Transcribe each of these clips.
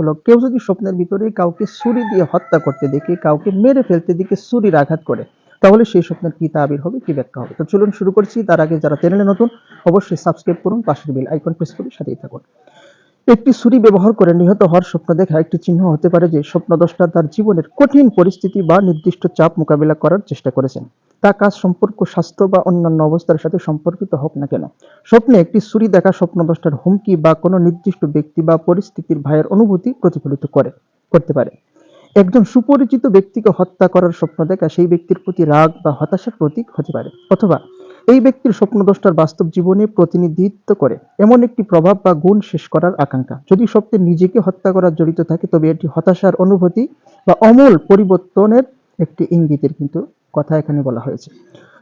হলো, কেউ যদি স্বপ্নের ভিতরে কাউকে ছুরি দিয়ে হত্যা করতে দেখে, কাউকে মেরে ফেলতে দিকে ছুরির আঘাত করে, তাহলে সেই স্বপ্নের কি তাবির হবে, কি ব্যাখ্যা হবে? তো চলুন শুরু করছি, তার আগে যারা চ্যানেলে নতুন, অবশ্যই সাবস্ক্রাইব করুন, পাশের বেল আইকন প্রেস করে সাথেই থাকুন। একটি ছুরি ব্যবহার করে নিহত হওয়ার স্বপ্ন দেখা একটি চিহ্ন হতে পারে যে স্বপ্নদ্রষ্টা তার জীবনের কঠিন পরিস্থিতি বা নির্দিষ্ট চাপ মোকাবিলা করার চেষ্টা করেছেন। তা কাজ সম্পর্ক, স্বাস্থ্য বা অন্যান্য অবস্থার সাথে সম্পর্কিত হোক না কেন। স্বপ্নে একটি ছুরি দেখা স্বপ্নদ্রষ্টার হুমকি বা কোনো নির্দিষ্ট ব্যক্তি বা পরিস্থিতির ভয়ের অনুভূতি প্রতিফলিত করে, করতে পারে। একজন সুপরিচিত ব্যক্তিকে হত্যা করার স্বপ্ন দেখা সেই ব্যক্তির প্রতি রাগ বা হতাশার প্রতীক হতে পারে। অথবা এই ব্যক্তির স্বপ্নদ্রষ্টার বাস্তব জীবনে প্রতিনিধিত্ব করে, এমন একটি প্রভাব বা গুণ শেষ করার আকাঙ্ক্ষা। যদি স্বপ্নে নিজেকে হত্যা করার জড়িত থাকে, তবে এটি হতাশার অনুভূতি বা অমল পরিবর্তনের একটি ইঙ্গিতের কিন্তু কথা এখানে বলা হয়েছে।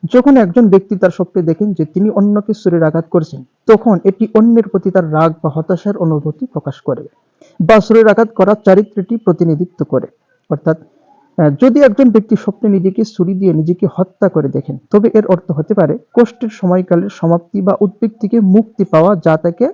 যখন একজন ব্যক্তি তার স্বপ্নে দেখেন যে তিনি অন্যকে সুরের আঘাত করছেন, তখন এটি অন্যের প্রতি তার রাগ বা হতাশার অনুভূতি প্রকাশ করে বা সুরের আঘাত করার চারিত্রটি প্রতিনিধিত্ব করে। অর্থাৎ যদি একজন ব্যক্তি স্বপ্নে নিজেকে ছুরি দিয়ে নিজেকে হত্যা করে দেখেন, তবে এর অর্থ হতে পারে কষ্টের সময়কালের সমাপ্তি বা উদ্বেগ থেকে মুক্তি পাওয়া যা তাকে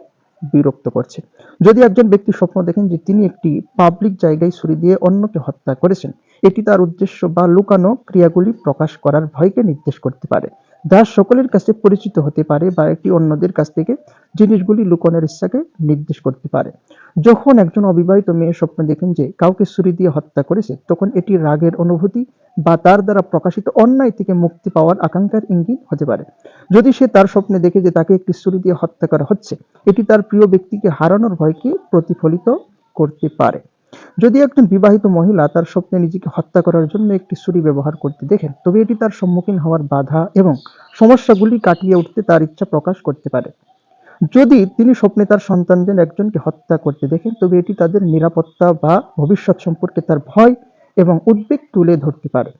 বিরক্ত করছে। যদি একজন ব্যক্তি স্বপ্ন দেখেন যে তিনি একটি পাবলিক জায়গায় ছুরি দিয়ে অন্যকে হত্যা করেছেন এটি তার উদ্দেশ্য বা লুকানো ক্রিয়াগুলি প্রকাশ করার ভয়কে নির্দেশ করতে পারে, যা সকলের কাছে পরিচিত হতে পারে বা একটি অন্যদের কাছ থেকে জিনিসগুলি লুকানোর ইচ্ছাকে নির্দেশ করতে পারে। যখন একজন অবিবাহিত মেয়ে স্বপ্ন দেখেন যে কাউকে ছুরি দিয়ে হত্যা করেছে, তখন এটি রাগের অনুভূতি বা তার দ্বারা প্রকাশিত অন্যায় থেকে মুক্তি পাওয়ার আকাঙ্ক্ষার ইঙ্গিত হতে পারে। যদি সে তার স্বপ্নে দেখে যে তাকে একটি ছুরি দিয়ে হত্যা করা হচ্ছে, এটি তার প্রিয় ব্যক্তিকে হারানোর ভয়কে প্রতিফলিত করতে পারে। যদি একজন বিবাহিত মহিলা তার স্বপ্নে নিজেকে হত্যা করার জন্য একটি ছুরি ব্যবহার করতে দেখেন, তবে এটি তার সম্মুখীন হওয়ার বাধা এবং সমস্যাগুলি কাটিয়ে উঠতে তার ইচ্ছা প্রকাশ করতে পারে। যদি তিনি স্বপ্নে তার সন্তানদের একজনকে হত্যা করতে দেখেন, তবে এটি তাদের নিরাপত্তা বা ভবিষ্যৎ সম্পর্কে তার ভয় এবং উদ্বেগ তুলে ধরতে পারে।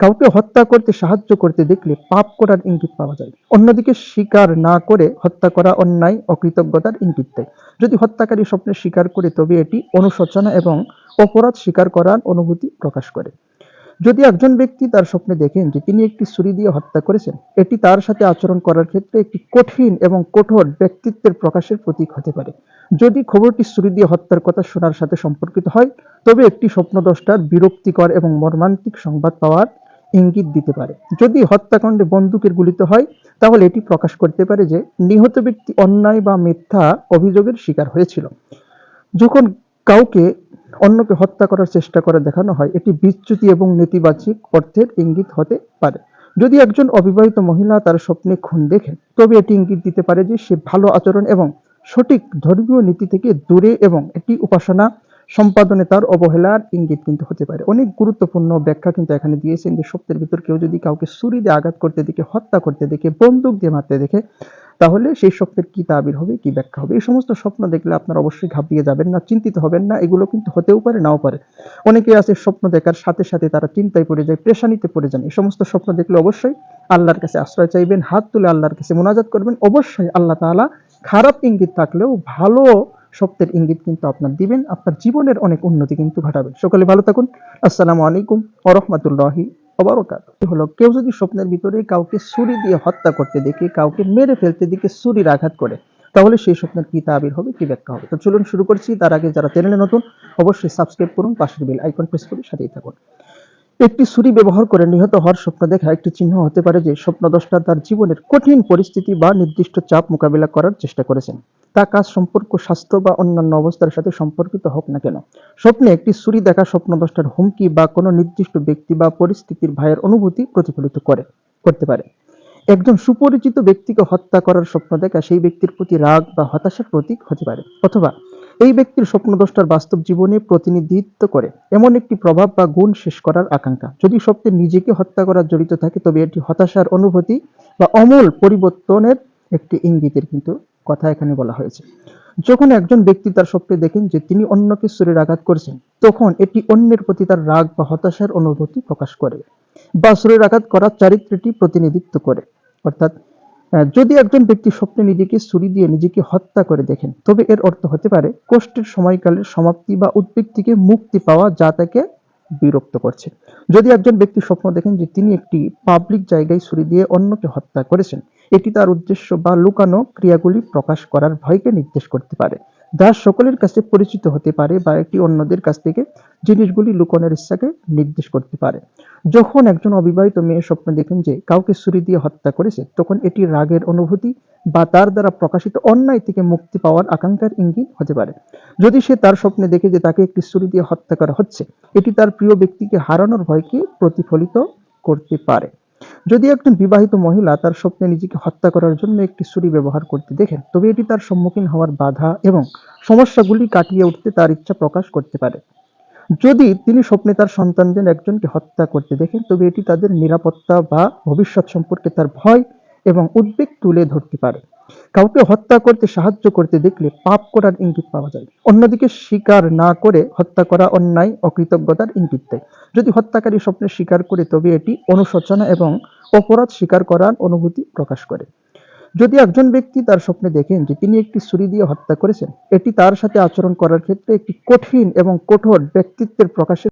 কাউকে হত্যা করতে সাহায্য করতে দেখলে পাপ করার ইঙ্গিত পাওয়া যায়। অন্যদিকে স্বীকার না করে হত্যা করা অন্যায়, অকৃতজ্ঞতার ইঙ্গিত দেয়। যদি হত্যাকারী স্বপ্নে স্বীকার করে, তবে এটি অনুশোচনা এবং অপরাধ স্বীকার করার অনুভূতি প্রকাশ করে। যদি একজন ব্যক্তি তার স্বপ্নে দেখেন যে তিনি একটি ছুরি দিয়ে হত্যা করেছেন, এটি তার সাথে আচরণ করার ক্ষেত্রে একটি কঠিন এবং কঠোর ব্যক্তিত্বের প্রকাশের প্রতীক হতে পারে। যদি খবরটি ছুরি দিয়ে হত্যার কথা শোনার সাথে সম্পর্কিত হয়, তবে একটি স্বপ্নদ্রষ্টার বিরক্তিকর এবং মর্মান্তিক সংবাদ পাওয়ার ইঙ্গিত দিতে পারে। যদি হত্যাকাণ্ডে বন্দুকের গুলিতে হয়, তাহলে এটি প্রকাশ করতে পারে যে নিহত ব্যক্তি অন্যায় বা মিথ্যা অভিযোগের শিকার হয়েছিল। যখন কাউকে অন্যকে হত্যা করার চেষ্টা করে দেখানো হয়। এটি বিচ্যুতি এবং নেতিবাচক অর্থের ইঙ্গিত হতে পারে। যদি একজন অবিবাহিত মহিলা তার স্বপ্নে খুন দেখেন তবে এটি ইঙ্গিত দিতে পারে যে সে ভালো আচরণ এবং সঠিক ধর্মীয় নীতি থেকে দূরে এবং একটি উপাসনা সম্পাদনে তার অবহেলার ইঙ্গিত কিন্তু হতে পারে। অনেক গুরুত্বপূর্ণ ব্যাখ্যা কিন্তু এখানে দিয়েছেন যে স্বপ্নের ভিতর কেউ যদি কাউকে ছুরি দিয়ে আঘাত করতে দেখে, হত্যা করতে দেখে, বন্দুক দিয়ে মারতে দেখে তাহলে সেই স্বপ্নের কি তাবির হবে, কি ব্যাখ্যা হবে? এই সমস্ত স্বপ্ন দেখলে আপনারা অবশ্যই ঘাবড়িয়ে যাবেন না, চিন্তিত হবেন না, এগুলো কিন্তু হতেও পারে, নাও পারে। অনেকে আছে স্বপ্ন দেখার সাথে সাথে তারা চিন্তায় পড়ে যায় প্রেশানিতে পড়ে যান। এই সমস্ত স্বপ্ন দেখলে অবশ্যই আল্লাহর কাছে আশ্রয় চাইবেন, হাত তুলে আল্লাহর কাছে মোনাজাত করবেন। অবশ্যই আল্লাহ তাআলা খারাপ ইঙ্গিত থাকলেও ভালো স্বপ্নের ইঙ্গিত কিন্তু আপনার দিবেন, আপনার জীবনের অনেক উন্নতি কিন্তু ঘটাবেন। সকলে ভালো থাকুন। আসসালামু আলাইকুম ওয়া ওয়া বারাকাতুহু হলো, কেউ যদি স্বপ্নের ভিতরে কাউকে ছুরি দিয়ে হত্যা করতে দেখে, কাউকে মেরে ফেলতে দেখে ছুরির আঘাত করে, তাহলে সেই স্বপ্নের কি তাবির হবে, কি ব্যাখ্যা হবে? তো চলুন শুরু করছি, তার আগে যারা চ্যানেলে নতুন, অবশ্যই সাবস্ক্রাইব করুন, পাশের বেল আইকন প্রেস করে সাথেই থাকুন। একটি ছুরি ব্যবহার করে নিহত হওয়ার স্বপ্ন দেখা একটি চিহ্ন হতে পারে যে স্বপ্নদ্রষ্টা তার জীবনের কঠিন পরিস্থিতি বা নির্দিষ্ট চাপ মোকাবিলা করার চেষ্টা করেছেন। তা কাজ সম্পর্ক, স্বাস্থ্য বা অন্যান্য অবস্থার সাথে সম্পর্কিত হোক না কেন। স্বপ্নে একটি ছুরি দেখা স্বপ্নদ্রষ্টার হুমকি বা কোনো নির্দিষ্ট ব্যক্তি বা পরিস্থিতির ভয়ের অনুভূতি প্রতিফলিত করে, করতে পারে। একজন সুপরিচিত ব্যক্তিকে হত্যা করার স্বপ্ন দেখা সেই ব্যক্তির প্রতি রাগ বা হতাশার প্রতীক হতে পারে। অথবা এই ব্যক্তির স্বপ্নদ্রষ্টার বাস্তব জীবনে প্রতিনিধিত্ব করে। এমন একটি প্রভাব বা গুণ শেষ করার আকাঙ্ক্ষা। যদি স্বপ্নে নিজেকে হত্যা করার জড়িত থাকে, তবে এটি হতাশার অনুভূতি বা অমূল পরিবর্তনের একটি ইঙ্গিতের কিন্তু কথা এখানে বলা হয়েছে। যখন একজন ব্যক্তি তার স্বপ্নে দেখেন যে তিনি অন্যকে সুরের আঘাত করছেন, তখন এটি অন্যের প্রতি তার রাগ বা হতাশার অনুভূতি প্রকাশ করে। বা সুরের আঘাত করার চারিত্রটি প্রতিনিধিত্ব করে। অর্থাৎ যদি একজন ব্যক্তি স্বপ্নে নিজেকে ছুরি দিয়ে নিজেকে হত্যা করে দেখেন, তবে এর অর্থ হতে পারে কষ্টের সময়কালের সমাপ্তি বা উদ্বেগ থেকে মুক্তি পাওয়া যা তাকে বিরক্ত করছে। যদি একজন ব্যক্তি স্বপ্ন দেখেন যে তিনি একটি পাবলিক জায়গায় ছুরি দিয়ে অন্যকে হত্যা করেছেন, এটি তার উদ্দেশ্য বা লুকানো ক্রিয়াগুলি প্রকাশ করার ভয়কে নির্দেশ করতে পারে। যা সকলের কাছে পরিচিত হতে পারে বা একটি অন্যদের কাছ থেকে জিনিসগুলি লুকানোর ইচ্ছাকে নির্দেশ করতে পারে। যখন একজন অবিবাহিত মেয়ে স্বপ্ন দেখেন যে কাউকে ছুরি দিয়ে হত্যা করেছে, তখন এটি রাগের অনুভূতি বা তার দ্বারা প্রকাশিত অন্যায় থেকে মুক্তি পাওয়ার আকাঙ্ক্ষার ইঙ্গিত হতে পারে। যদি সে তার স্বপ্নে দেখে যে তাকে একটি ছুরি দিয়ে হত্যা করা হচ্ছে, এটি তার প্রিয় ব্যক্তিকে হারানোর ভয়কে প্রতিফলিত করতে পারে। যদি একজন বিবাহিত মহিলা তার স্বপ্নে নিজেকে হত্যা করার জন্য একটি ছুরি ব্যবহার করতে দেখেন, তবে এটি তার সম্মুখীন হওয়ার বাধা এবং সমস্যাগুলি কাটিয়ে উঠতে তার ইচ্ছা প্রকাশ করতে পারে। যদি তিনি স্বপ্নে তার সন্তানদের একজনকে হত্যা করতে দেখেন, তবে এটি তাদের নিরাপত্তা বা ভবিষ্যৎ সম্পর্কে তার ভয় এবং উদ্বেগ তুলে ধরতে পারে। কাউকে হত্যা করতে সাহায্য করতে দেখলে পাপ করার ইঙ্গিত পাওয়া যায়। অন্যদিকে স্বীকার না করে হত্যা করা অন্যায়, অকৃতজ্ঞতার ইঙ্গিত দেয়। যদি হত্যাকারী স্বপ্নে স্বীকার করে, তবে এটি অনুশোচনা এবং অপরাধ স্বীকার করার অনুভূতি প্রকাশ করে। যদি একজন ব্যক্তি তার স্বপ্নে দেখেন যে তিনি একটি ছুরি দিয়ে হত্যা করেছেন, এটি তার সাথে আচরণ করার ক্ষেত্রে একটি কঠিন এবং কঠোর ব্যক্তিত্বের প্রকাশের